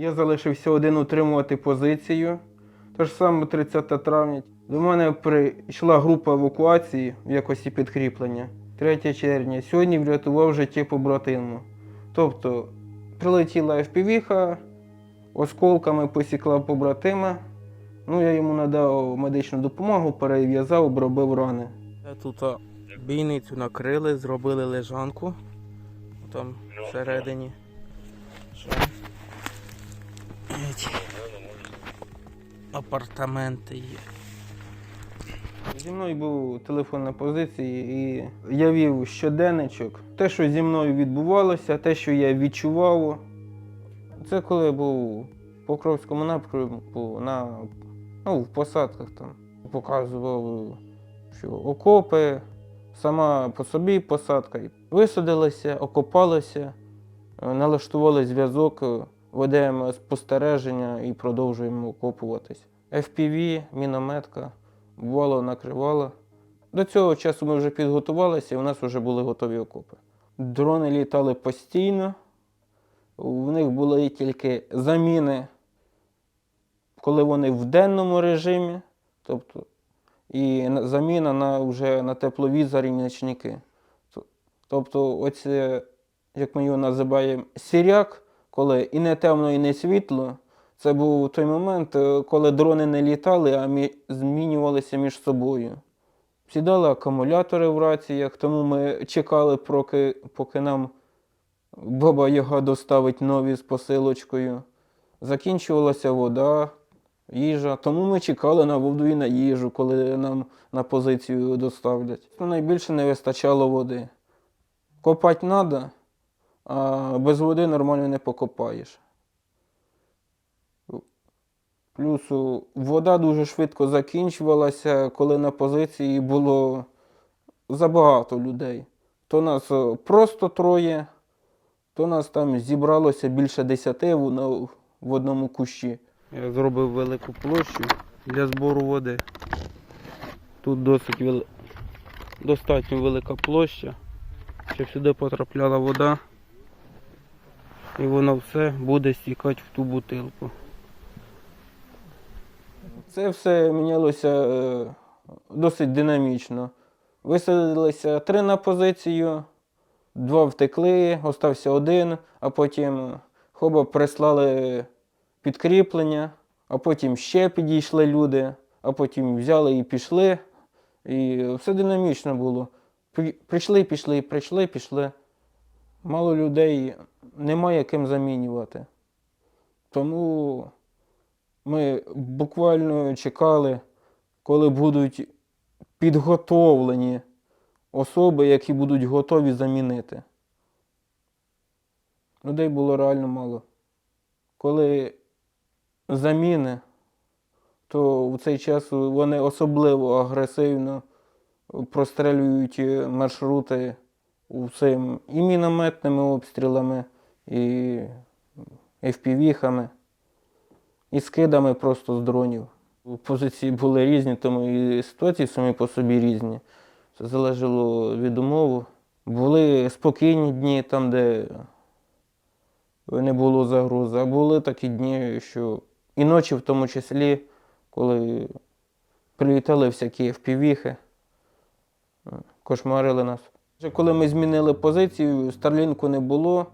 Я залишився один утримувати позицію. Те ж саме 30 травня. До мене прийшла група евакуації в якості підкріплення 3 червня. Сьогодні врятував життя побратиму. Тобто прилетіла FPV-ха, осколками посікла побратима. Ну, я йому надав медичну допомогу, перев'язав, обробив рани. Тут бійницю накрили, зробили лежанку. Там всередині. Ці Апартаменти є. Зі мною був телефон на позиції, і я вів щоденничок. Те, що зі мною відбувалося, те, що я відчував. Це коли я був в Покровському напрямку на, ну, в посадках там. Показував, що окопи, сама по собі посадка. Висадилися, окопалися, е, налаштували зв'язок, ведемо спостереження і продовжуємо окопуватись. FPV, мінометка, бувало накривало. До цього часу ми вже підготувалися, і у нас вже були готові окопи. Дрони літали постійно. В них були тільки заміни, коли вони в денному режимі, тобто, і заміна на, вже на тепловізорі нічники. Тобто, оце, як ми його називаємо, сіряк, коли і не темно, і не світло. Це був той момент, е, коли дрони не літали, а мі- змінювалися між собою. Сідали акумулятори в раціях, тому ми чекали, поки, поки нам баба Яга доставить нові з посилочкою. Закінчувалася вода, їжа. Тому ми чекали на воду і на їжу, коли нам на позицію доставлять. Найбільше не вистачало води. Копати треба, а без води нормально не покопаєш. Плюс вода дуже швидко закінчувалася, коли на позиції було забагато людей. То нас просто троє, то нас там зібралося більше десяти в, в одному кущі. Я зробив велику площу для збору води. Тут досить вели... достатньо велика площа, щоб сюди потрапляла вода. І воно все буде стікати в ту бутилку. Це все мінялося е, досить динамічно. Висадилися три на позицію, два втекли, остався один, а потім хоба прислали підкріплення, а потім ще підійшли люди, а потім взяли і пішли. І все динамічно було. Прийшли, пішли, прийшли, пішли. Мало людей, немає ким замінювати. Тому ми буквально чекали, коли будуть підготовлені особи, які будуть готові замінити. Людей було реально мало. Коли заміни, то в цей час вони особливо агресивно прострелюють маршрути цим і мінометними обстрілами, і FPV-хами, і скидами просто з дронів. Позиції були різні, тому і ситуації самі по собі різні. Це залежало від умов. Були спокійні дні, там, де не було загрози, а були такі дні, що і ночі в тому числі, коли прилітали всякі впівіхи, кошмарили нас. Коли ми змінили позицію, Старлінку не було,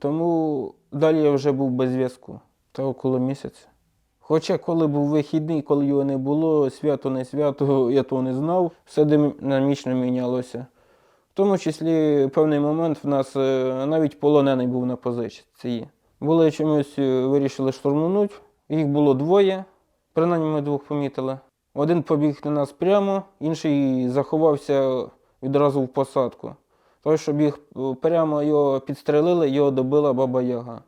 тому далі я вже був без зв'язку. Та около місяця. Хоча коли був вихідний, коли його не було, свято не свято, я того не знав, все динамічно мінялося. В тому числі певний момент в нас е, навіть полонений був на позиції. Були чомусь е, вирішили штурманути. Їх було двоє, принаймні ми двох помітили. Один побіг на нас прямо, інший заховався відразу в посадку. Той, що біг е, прямо, його підстрелили, його добила баба Яга.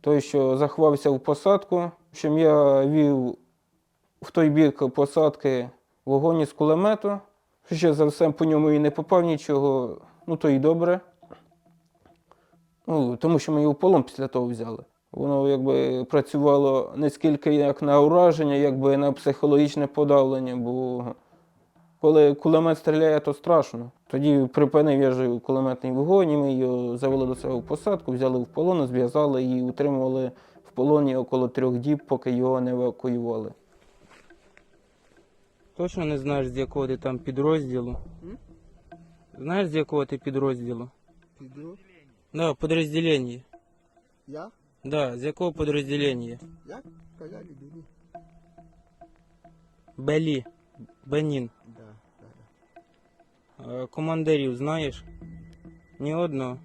Той, що заховався в посадку, чим я вів в той бік посадки вогонь із кулемету. Ще за все по ньому і не попав нічого, ну то й добре. Ну, тому що ми його полон після того взяли. Воно якби працювало не скільки як на ураження, якби на психологічне подавлення, бо коли кулемет стріляє, то страшно. Тоді припинив я ж кулеметний вогонь, і ми його завели до себе в посадку, взяли в полон, зв'язали і утримували в полоні около трьох діб, поки його не евакуювали. Точно не знаєш, з якого ти там підрозділу? Знаєш, з якого ти підрозділу? Піду. Да, підрозділення. Я? Да, з якого підрозділення? Я? Казали Белі. Бенін. Да, да, да. А командирів знаєш? Ні одного.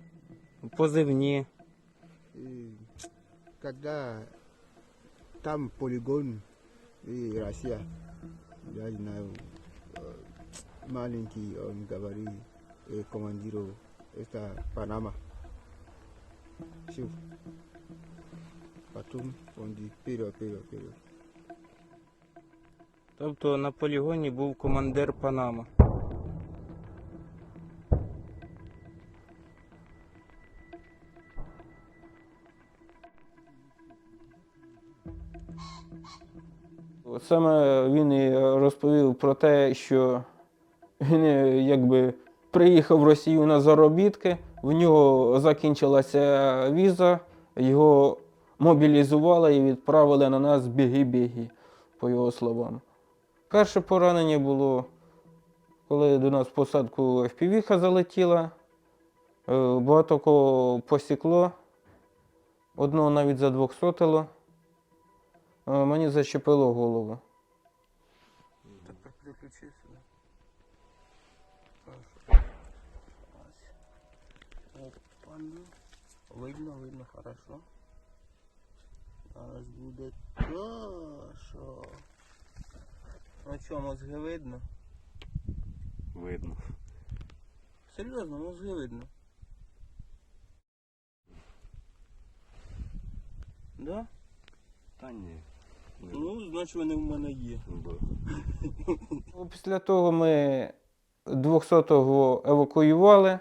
Позивні. И когда там полигон и Россия, я знаю, э, маленький, он говорит э, командиру, это Панама. Все. Потом он dit вперед, вперед, вперед. Тобто на полігоні був командир Панама. Саме він і розповів про те, що він е, якби приїхав в Росію на заробітки, в нього закінчилася віза, його мобілізували і відправили на нас біги-біги, по його словам. Перше поранення було, коли до нас посадку FPV-ха залетіла, е, багато кого посікло, одного навіть задвохсотило. Е, Мені зачепило голову. Так как переключиться, да? Хорошо. Видно, видно, хорошо. Зараз буде хорошо. Ну що, мозги видно? Видно. Серйозно, мозги видно. Да? Та ні. Ну, значить вони в мене є. Ну, Після того ми 200-го евакуювали,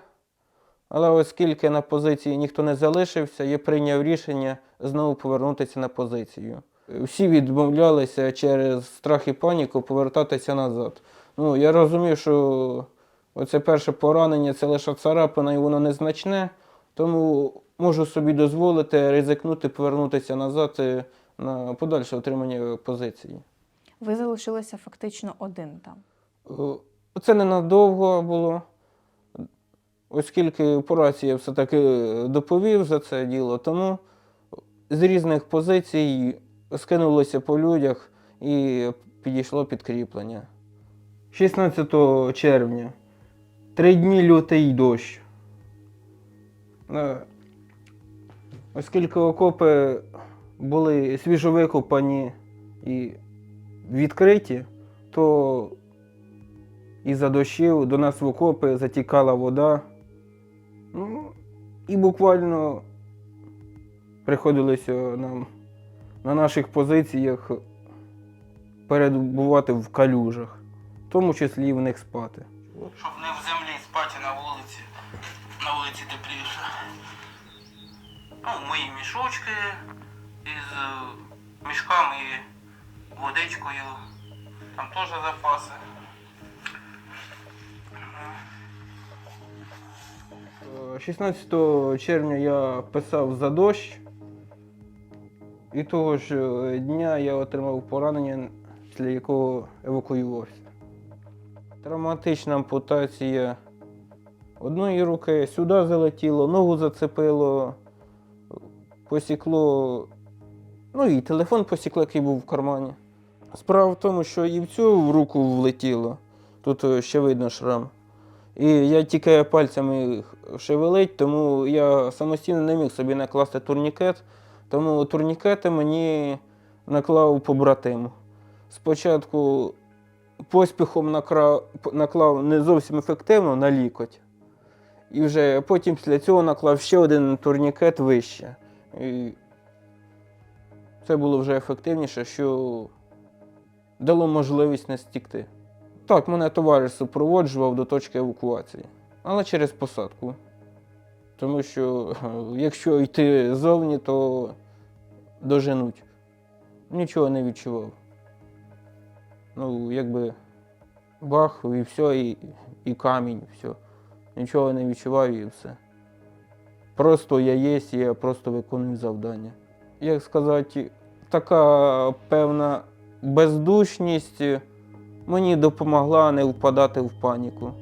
але оскільки на позиції ніхто не залишився, я прийняв рішення знову повернутися на позицію. Всі відмовлялися через страх і паніку повертатися назад. Ну, я розумів, що оце перше поранення це лише царапина і воно незначне, тому можу собі дозволити ризикнути, повернутися назад е, на подальше отримання позиції. Ви залишилися фактично один там. Е, Це ненадовго було, оскільки по рації я все-таки доповів за це діло, тому з різних позицій скинулося по людях і підійшло підкріплення. 16 червня. Три дні лютий дощ. Е, Оскільки окопи були свіжовикопані і відкриті, то із-за дощів до нас в окопи затікала вода. Ну, і буквально приходилося нам на наших позиціях перебувати в калюжах, в тому числі і в них спати. Щоб не в землі спати на вулиці. На вулиці тепліше. Ну, мої мішочки із е, мішками і водичкою. Там теж запаси. Е, 16 червня я писав за дощ, і того ж е, дня я отримав поранення, після якого евакуювався. Травматична ампутація одної руки, сюди залетіло, ногу зацепило, посікло, ну і телефон посікло, який був в кармані. Справа в тому, що і в цю руку влетіло, тут е, ще видно шрам. І я тільки пальцями шевелить, тому я самостійно не міг собі накласти турнікет. Тому турнікети мені наклав побратим. Спочатку поспіхом накра- наклав не зовсім ефективно на лікоть. І вже потім після цього наклав ще один турнікет вище. І це було вже ефективніше, що дало можливість не стікти. Так, мене товариш супроводжував до точки евакуації, але через посадку. Тому що якщо йти зовні, то доженуть. Нічого не відчував. Ну, якби бах, і все, і, і камінь, все. Нічого не відчуваю і все. Просто я є, я просто виконую завдання. як сказати, така певна бездушність мені допомогла не впадати в паніку.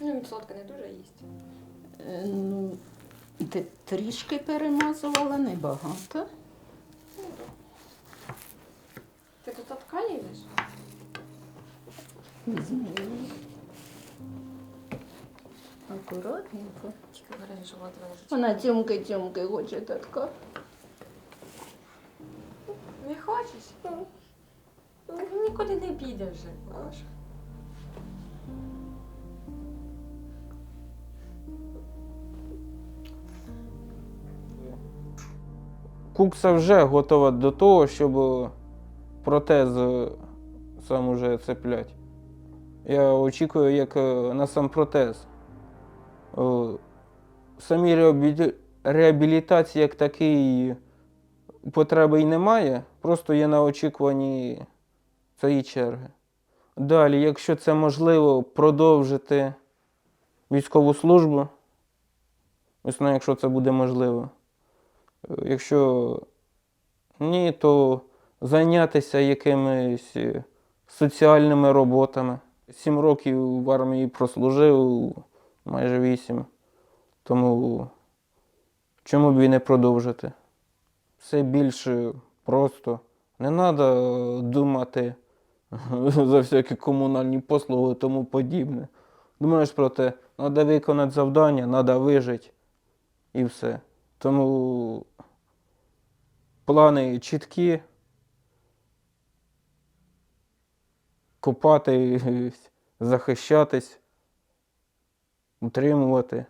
Ну, він не дуже їсть. Е, Ну, ти трішки перемазувала, небагато. Акуратненько. Вона. Вона тьомки-тьомки хоче татка. Не хочеш? Так нікуди не піде вже. Боже. Кукса вже готова до того, щоб протез сам уже цеплять. Я очікую як е, на сам протез. Е, реабілі- реабілітації як такої потреби й немає, просто є на очікуванні цієї черги. Далі, якщо це можливо, продовжити військову службу. Звісно, якщо це буде можливо. Е, Якщо ні, то зайнятися якимись соціальними роботами. Сім років в армії прослужив, майже вісім. Тому чому б і не продовжити? Все більше просто. Не треба думати за всякі комунальні послуги і тому подібне. Думаєш про те, треба виконати завдання, треба вижити і все. Тому плани чіткі. Копати, захищатись, утримувати,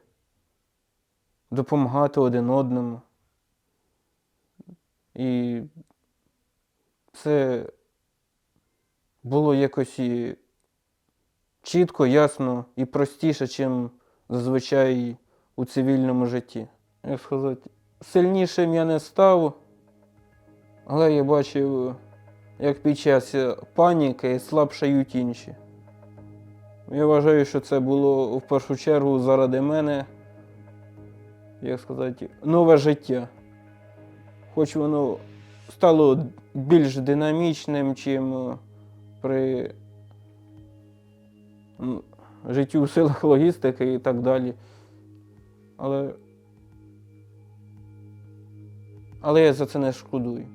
допомагати один одному. І це було якось і чітко, ясно і простіше, ніж зазвичай у цивільному житті. Як сказати, сильнішим я не став, але я бачив, як під час паніки слабшають інші. Я вважаю, що це було в першу чергу заради мене, як сказати, нове життя. Хоч воно стало більш динамічним, чим при м, житті у силах логістики і так далі. Але, але я за це не шкодую.